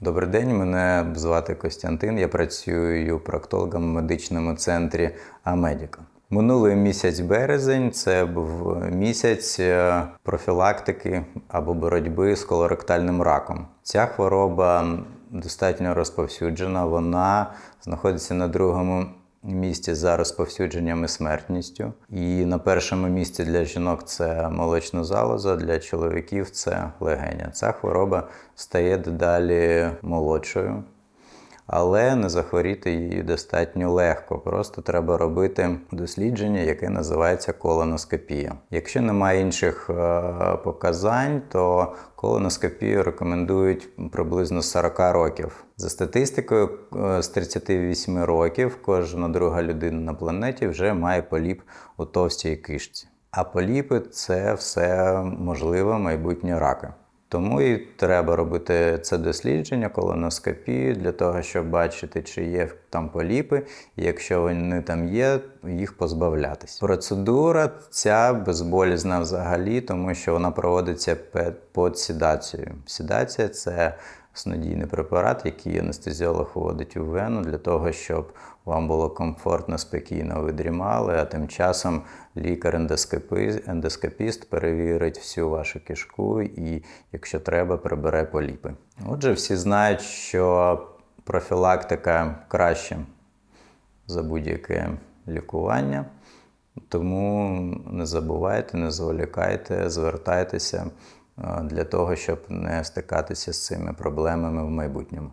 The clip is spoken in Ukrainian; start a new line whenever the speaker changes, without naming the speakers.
Добрий день, мене звати Костянтин. Я працюю проктологом в медичному центрі Амедіка. Минулий місяць березень це був місяць е, профілактики або боротьби з колоректальним раком. Ця хвороба достатньо розповсюджена. Вона знаходиться на другому місці за розповсюдженням і смертністю. І на першому місці для жінок це молочна залоза, для чоловіків це легеня. Ця хвороба стає дедалі молодшою, але не захворіти її достатньо легко. Просто треба робити дослідження, яке називається колоноскопія. Якщо немає інших е, показань, то колоноскопію рекомендують приблизно з 40 років. За статистикою, е, з 38 років кожна друга людина на планеті вже має поліп у товстій кишці. А поліпи це все можливо майбутні раки. Тому і треба робити це дослідження, колоноскопію для того, щоб бачити, чи є там поліпи, і якщо вони там є, їх позбавлятись. Процедура ця безболізна взагалі, тому що вона проводиться під сідацією. Сідація це снодійний препарат, який анестезіолог вводить у вену для того, щоб вам було комфортно, спокійно ви дрімали, а тим часом лікар-ендоскопи- ендоскопіст перевірить всю вашу кишку і, якщо треба, прибере поліпи. Отже, всі знають, що профілактика краще за будь-яке лікування. Тому не забувайте, не зволікайте, звертайтеся для того, щоб не стикатися з цими проблемами в майбутньому.